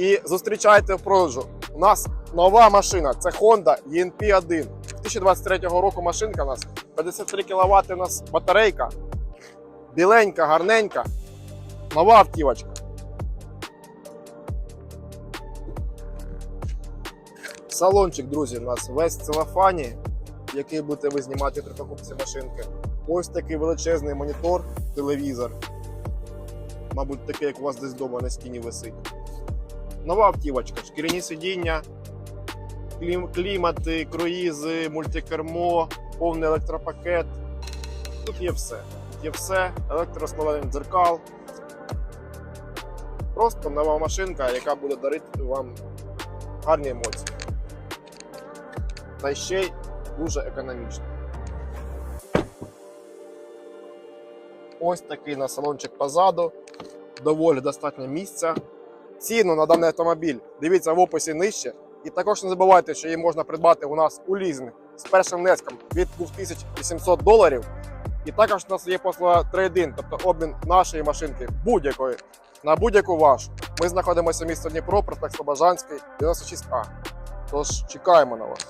І зустрічайте в продажу. У нас нова машина. Це Honda ENP 1 2023 року машинка у нас 53 кВт у нас батарейка. Біленька, гарненька. Нова автівочка. Салончик, друзі, у нас весь в целофані, який будете ви знімати при покупці машинки. Ось такий величезний монітор, телевізор. Мабуть, такий, як у вас десь вдома на стіні висить. Нова автівочка, шкіряні сидіння, клім, клімати, круїзи, мультикермо, повний електропакет. Тут є все. Тут є все, електроскладання дзеркал. Просто нова машинка, яка буде дарити вам гарні емоції. Та ще й дуже економічно. Ось такий на салончик позаду. Доволі достатньо місця. Ціну на даний автомобіль дивіться в описі нижче. І також не забувайте, що її можна придбати у нас у лізинг з першим внеском від 2800 доларів. І також у нас є послуга трейдин, тобто обмін нашої машинки будь-якої на будь-яку вашу. Ми знаходимося в місті Дніпро, проспект Слобожанський, 96А. Тож чекаємо на вас.